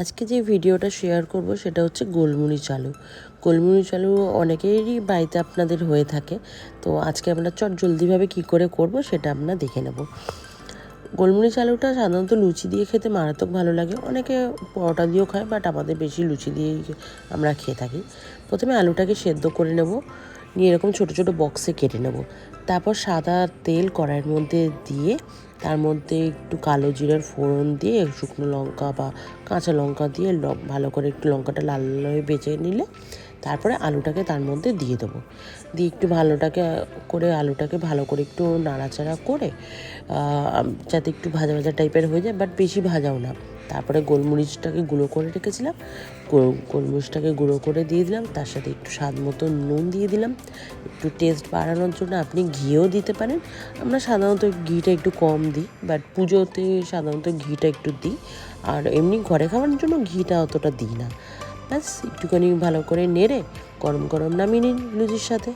আজকে যে ভিডিওটা শেয়ার করব সেটা হচ্ছে গোলমরিচ আলু। গোলমরিচ আলু অনেকেরই বাড়িতে আপনাদের হয়ে থাকে। তো আজকে আমরা চট জলদিভাবে কী করে করব সেটা আমরা দেখে নেব। গোলমরিচ আলুটা সাধারণত লুচি দিয়ে খেতে মারাত্মক ভালো লাগে। অনেকে পরোটা দিয়েও খায় বাট আমাদের বেশি লুচি দিয়েই আমরা খেয়ে থাকি। প্রথমে আলুটাকে সেদ্ধ করে নেব। নিয়ে এরকম ছোটো ছোটো বক্সে কেটে নেব। তারপর সাদা তেল কড়াইয়ের মধ্যে দিয়ে, তার মধ্যে একটু কালো জিরার ফোড়ন দিয়ে, শুকনো লঙ্কা বা কাঁচা লঙ্কা দিয়ে ভালো করে একটু লঙ্কাটা লাল লাল হয়ে বেঁচে নিলে তারপরে আলুটাকে তার মধ্যে দিয়ে দেবো। দিয়ে একটু ভালোটাকে করে, আলুটাকে ভালো করে একটু নাড়াচাড়া করে যাতে একটু ভাজা ভাজা টাইপের হয়ে যায়, বাট বেশি ভাজাও না। তারপরে গোলমরিচটাকে গুঁড়ো করে রেখেছিলাম। গোলমরিচটাকে গুঁড়ো করে দিয়ে দিলাম। তার সাথে একটু স্বাদ মতো নুন দিয়ে দিলাম। একটু টেস্ট বাড়ানোর জন্য আপনি ঘিও দিতে পারেন। আমরা সাধারণত ঘিটা একটু কম দিই, বাট পুজোতে সাধারণত ঘিটা একটু দিই। আর এমনি ঘরে খাওয়ার জন্য ঘিটা অতটা দিই না। ব্যাস একটুখানি ভালো করে নেড়ে গরম গরম নামিয়ে নিন লুচির সাথে।